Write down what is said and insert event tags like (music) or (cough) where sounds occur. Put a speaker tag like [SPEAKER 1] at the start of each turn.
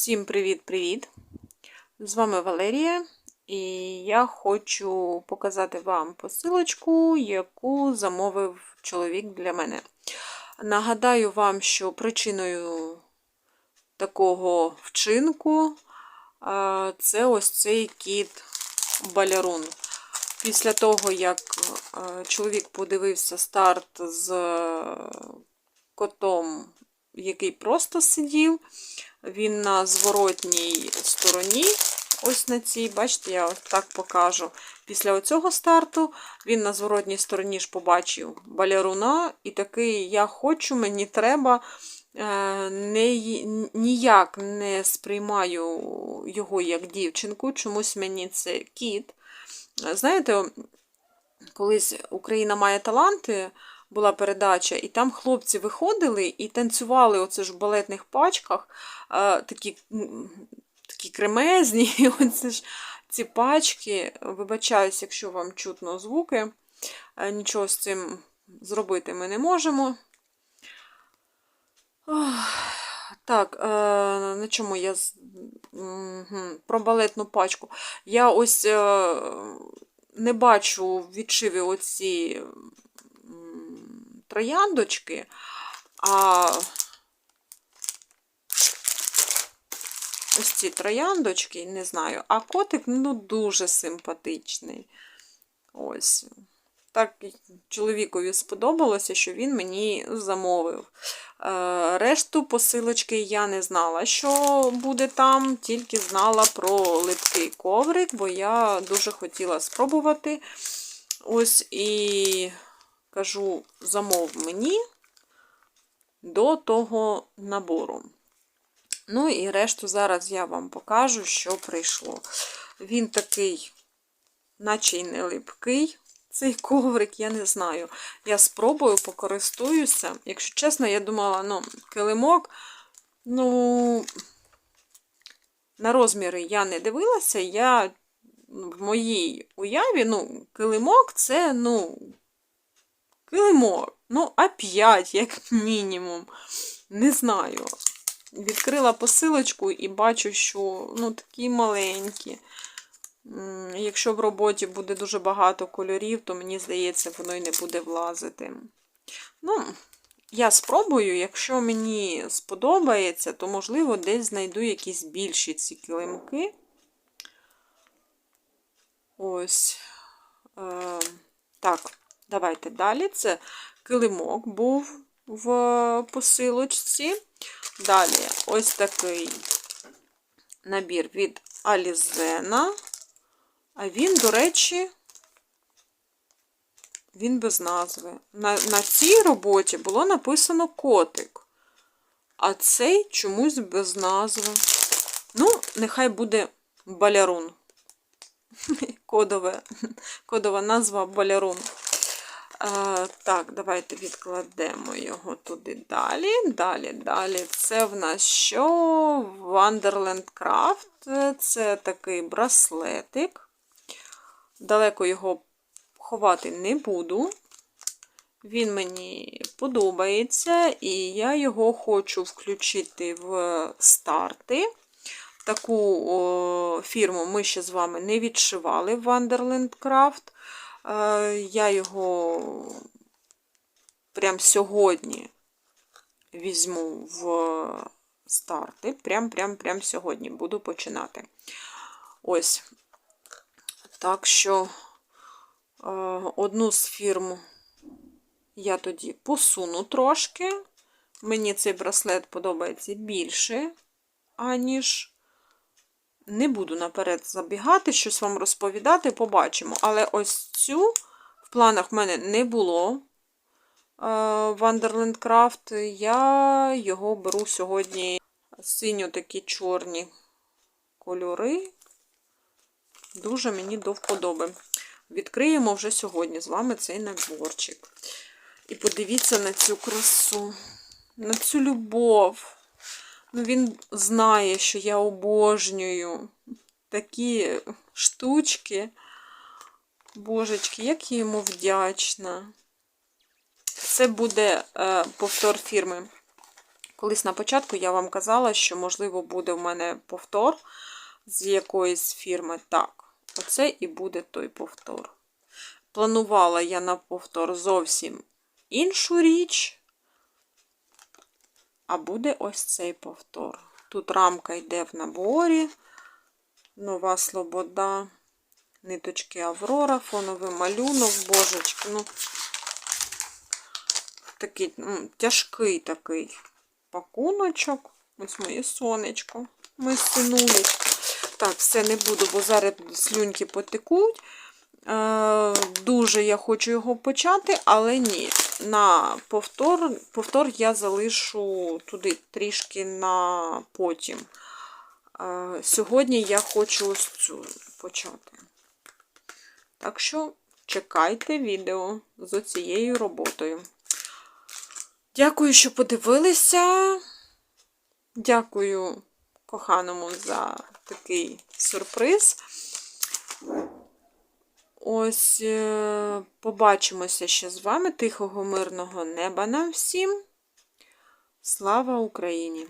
[SPEAKER 1] Всім привіт-привіт! З вами Валерія, і я хочу показати вам посилочку, яку замовив чоловік для мене. Нагадаю вам, що причиною такого вчинку це ось цей кіт балярун. Після того, як чоловік подивився старт з котом, який просто сидів, він на зворотній стороні, ось на цій, бачите, я так покажу. Після оцього старту він на зворотній стороні ж побачив баляруна, і такий я хочу, мені треба. е, Не, ніяк не сприймаю його як дівчинку, чомусь мені це кіт. Знаєте, колись Україна має таланти, була передача, і там хлопці виходили і танцювали оце ж в балетних пачках, е, такі такі кремезні. (laughs) Оце ж ці пачки, вибачаюсь, якщо вам чутно звуки, е, нічого з цим зробити ми не можемо. Так, е, на чому я про балетну пачку. Я ось не бачу в відшиві оці трояндочки, а ось ці трояндочки, не знаю, а котик ну, дуже симпатичний. Ось. Так чоловікові сподобалося, що він мені замовив. Е, решту посилочки я не знала, що буде там, тільки знала про липкий коврик, бо я дуже хотіла спробувати. Ось і кажу, замов мені до того набору. Ну і решту зараз я вам покажу, що прийшло. Він такий, наче й не липкий. Цей коврик, я не знаю. Я спробую, покористуюся. Якщо чесно, я думала, ну, килимок, ну, на розміри я не дивилася, я в моїй уяві, ну, килимок це, ну, килимок. Ну, А5, як мінімум. Не знаю. Відкрила посилочку і бачу, що ну, такі маленькі. Якщо в роботі буде дуже багато кольорів, то мені здається, воно й не буде влазити. Ну, я спробую, якщо мені сподобається, то, можливо, десь знайду якісь більші ці килимки. Ось. Е, Так, давайте далі. Це килимок був в посилочці. Далі ось такий набір від Алізена. А він, до речі, він без назви. На, на цій роботі було написано котик. А цей чомусь без назви. Ну, нехай буде балярун. (laughs) Кодове, Кодова назва балярун. Так, давайте відкладемо його туди далі. Далі, далі. Це в нас що? Wonderland Craft. Це такий браслетик. Далеко його ховати не буду. Він мені подобається, і я його хочу включити в старти. Таку о, фірму ми ще з вами не відшивали в Wonderland Craft. Я його прям сьогодні візьму в старти. Прям-прям-прям сьогодні буду починати. Ось. Так що одну з фірм я тоді посуну трошки. Мені цей браслет подобається більше, аніж не буду наперед забігати, щось вам розповідати, побачимо. Але ось цю в планах в мене не було. Е, Wonderland Craft. Я його беру сьогодні синьо такі чорні кольори. Дуже мені до вподоби. Відкриємо вже сьогодні з вами цей наборчик. І подивіться на цю красу, на цю любов. Ну, Він знає, що я обожнюю такі штучки. Божечки, як я йому вдячна. Це буде е, повтор фірми Колись на початку я вам казала, що, можливо, буде в мене повтор з якоїсь фірми. Так, оце і буде той повтор. Планувала я на повтор зовсім іншу річ, а буде ось цей повтор. Тут рамка йде в наборі, нова слобода, ниточки Аврора, фоновий малюнок, божечки. ну, Такий ну, тяжкий такий пакуночок. Ось моє сонечко. Ми синулі. Так, все не буду, бо зараз слюньки потекуть. Е, Дуже я хочу його почати, але ні. На повтор, повтор я залишу туди трішки на потім. Е, Сьогодні я хочу ось цю почати. Так що чекайте відео з цією роботою. Дякую, що подивилися. Дякую коханому за такий сюрприз. Ось е, побачимося ще з вами. Тихого, мирного неба нам всім. Слава Україні!